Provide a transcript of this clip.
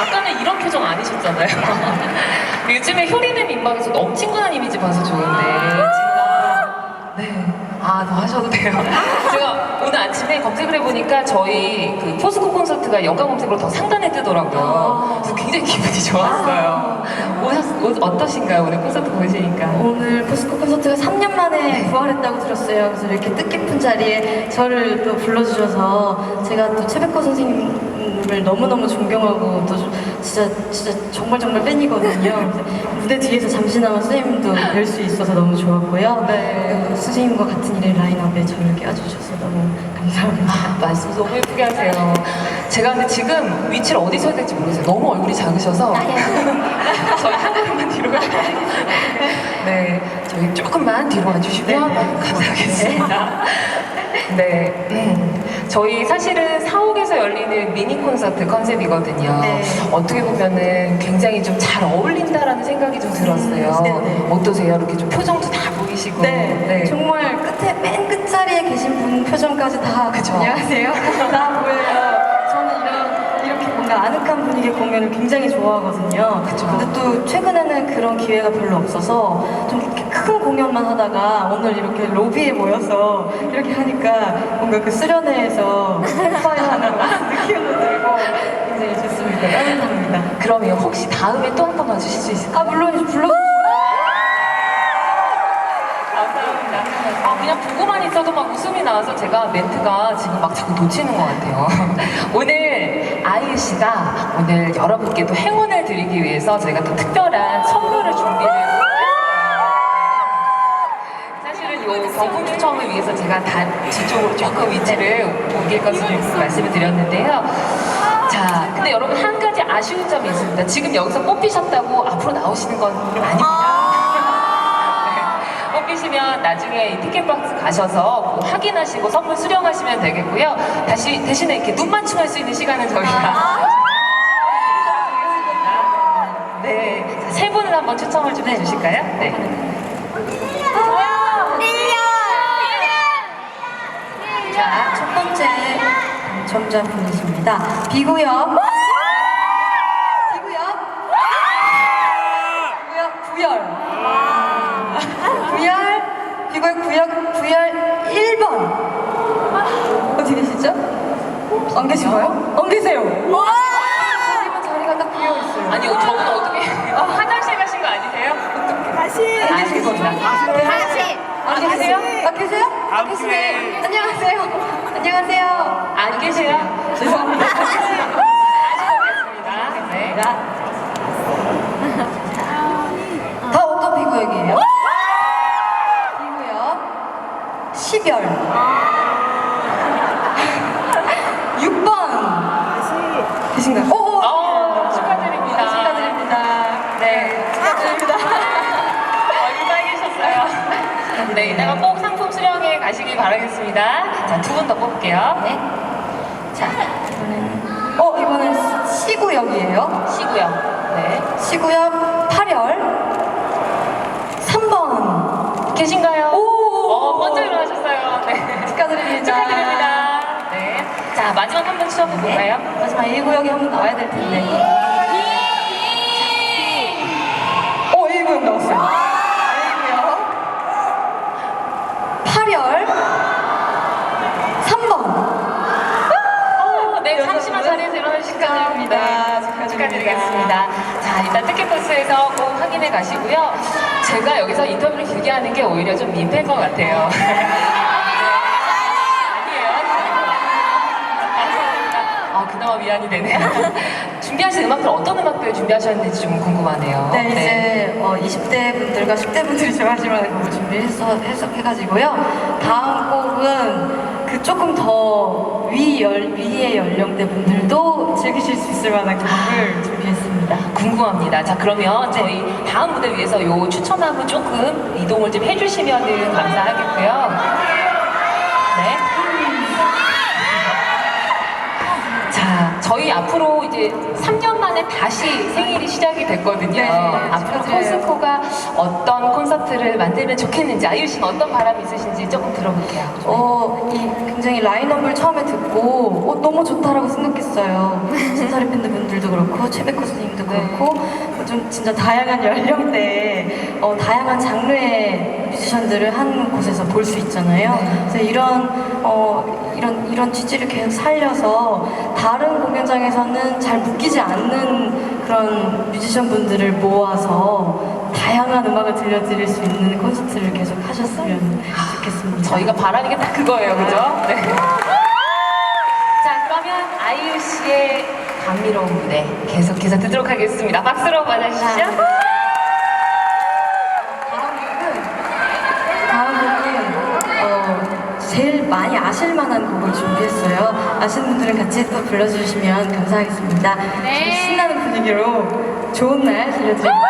아까는 이런 표정 아니셨잖아요. 요즘에 효리는 민박에서 너무 친근한 이미지 봐서 좋은데 제가 네. 아, 더 하셔도 돼요. 제가 오늘 아침에 검색을 해보니까 저희 그 포스코 콘서트가 연관 검색으로 더 상단에 뜨더라고요. 그래서 굉장히 기분이 좋았어요. 오셨, 오, 어떠신가요? 오늘 콘서트 보시니까. 오늘 포스코 콘서트가 3년 만에 부활했다고 들었어요. 그래서 이렇게 뜻깊은 자리에 저를 또 불러주셔서 제가 또 최백호 선생님 을 너무너무 존경하고 또 진짜 진짜 정말 정말 팬이거든요. 무대 뒤에서 잠시나마 선생님도 뵐 수 있어서 너무 좋았고요. 네. 그 선생님과 같은 일의 라인업에 저를 껴주셔서 너무 감사합니다. 아, 말씀 너무 예쁘게 하세요. 제가 근데 지금 위치를 어디 서야 될지 모르겠어요. 너무 얼굴이 작으셔서. 저희 한 걸음만 뒤로 가요. 네, 저희 조금만 뒤로 와주시면 감사하겠습니다. 네, 음, 저희 사실은 사옥에서 열리는 미니 콘서트 컨셉이거든요. 네. 어떻게 보면은 굉장히 좀 잘 어울린다라는 생각이 좀 들었어요. 음, 네네. 어떠세요? 이렇게 좀 표정도 다 보이시고. 네, 정말 끝에 맨 끝자리에 계신 분 표정까지 다 그쵸. 안녕하세요. 다 보여요. 뭔가 아늑한 분위기의 공연을 굉장히 좋아하거든요. 그쵸. 근데 또 최근에는 그런 기회가 별로 없어서 좀 이렇게 큰 공연만 하다가 오늘 이렇게 로비에 모여서 이렇게 하니까 뭔가 그 수련회에서 파이 하는 느낌도 들고 굉장히 좋습니다. 따뜻합니다. 그러면 혹시 다음에 또 한 번 와주실 수 있을까요? 아 물론 불러주시면 감사합니다. 아, 그냥 보고만 있어도 막 웃음이 나와서 제가 멘트가 지금 막 자꾸 놓치는 것 같아요. 오늘 아이유 씨가 오늘 여러분께 또 행운을 드리기 위해서 저희가 또 특별한 선물을 준비를 했어요. 사실은 요 경품 추첨을 위해서 제가 다 뒤쪽으로 조금 위치를 옮길 것을 말씀을 드렸는데요. 자, 근데 여러분 한 가지 아쉬운 점이 있습니다. 지금 여기서 뽑히셨다고 앞으로 나오시는 건 아닙니다. 네. 뽑히시면 나중에 이 티켓박스 가셔서 뭐 확인하시고 선물 수령하시면 되겠고요. 다시 대신에 이렇게 눈 맞춤할 수 있는 시간은 저희가 네, 자, 세 분을 한번 추첨을 좀 해주실까요? 네. 자, 첫 번째 당첨자 분이십니다. 비구역. 비구역. 비구역 구열. 구열. 비구역 구역 구열 1번. 어디 계시죠? 안 계신가요? 안 계세요. 자리만 자리가 딱 비어 있어요. 아니, 저분 어떻게 화장실 가신 거 아니세요? 다시 안 계신 겁니다. 다시 안 계세요? 안 계세요? 다음 계시네. 기회에. 안녕하세요. 안녕하세요. 안 계세요? 죄송합니다. 다시 보겠습니다. 네. 자. 다 어떤 비구역이에요? 10열 6번 계신가요? 오, 오. 어, 축하드립니다. 축하드립니다. 네. 축하드립니다. 얼굴 빨개졌어요. 네, 이따가 꼭 상품 수령해 가시길 바라겠습니다. 자, 두 분 더 뽑을게요. 네. 자, 어, 이번엔 시구역이에요. 시고요. 네. 시구역 8열 3번 계신가요? 자, 마지막 한번 추첨해 볼까요? 마지막 1구역이 한번 나와야 될 텐데. 어, 1구역 나왔어요. 1구역. 8열 3번. 어, 네, 잠시만 자리에서 일어나주시면 축하합니다. 네, 축하드리겠습니다. 자, 일단 티켓버스에서 꼭 확인해 가시고요. 제가 여기서 인터뷰를 길게 하는 게 오히려 좀 민폐인 것 같아요. 감사합니다. 아, 그나마 위안이 되네요. 준비하신 음악들 어떤 음악들 준비하셨는지 좀 궁금하네요. 네, 이제 어, 20대 분들과 10대 분들이 좋아하실 만한 곡을 준비해서 해석해가지고요. 다음 곡은 그 조금 더 위 열, 위의 연령대 분들도 즐기실 수 있을 만한 곡을 준비했습니다. 궁금합니다. 자, 그러면 저희 다음 무대 위해서 요 추천함을 조금 이동을 좀 해주시면 감사하겠고요. 네. 자, 저희 앞으로 이제 3년 만에 다시 생일이 시작이 됐거든요. 네, 앞으로 축하드려요. 콘스코가 어떤 콘서트를 만들면 좋겠는지 아이유 씨는 어떤 바람이 있으신지 조금 들어볼게요. 어, 이 굉장히 라인업을 처음에 듣고 어, 너무 좋다라고 생각했어요. 신사리 팬들분들도 그렇고 최백호 선생님도 그렇고 좀 진짜 다양한 연령대, 어, 다양한 장르의 뮤지션들을 한 곳에서 볼 수 있잖아요. 그래서 이런 어, 이런 이런 취지를 계속 살려서 다른 공연장에서는 잘 묶이지 않는 그런 뮤지션 분들을 모아서 다양한 음악을 들려드릴 수 있는 콘서트를 계속 하셨으면 좋겠습니다. 저희가 바라는 게 딱 그거예요, 그죠? 네. 자, 그러면 아이유 씨의 감미로운 무대 계속해서 듣도록 하겠습니다. 박수로 맞아주시죠. 다음 곡은 어, 제일 많이 아실 만한 곡을 준비했어요. 아시는 분들은 같이 또 불러주시면 감사하겠습니다. 네. 신나는 분위기로 좋은 날 들려드릴게요.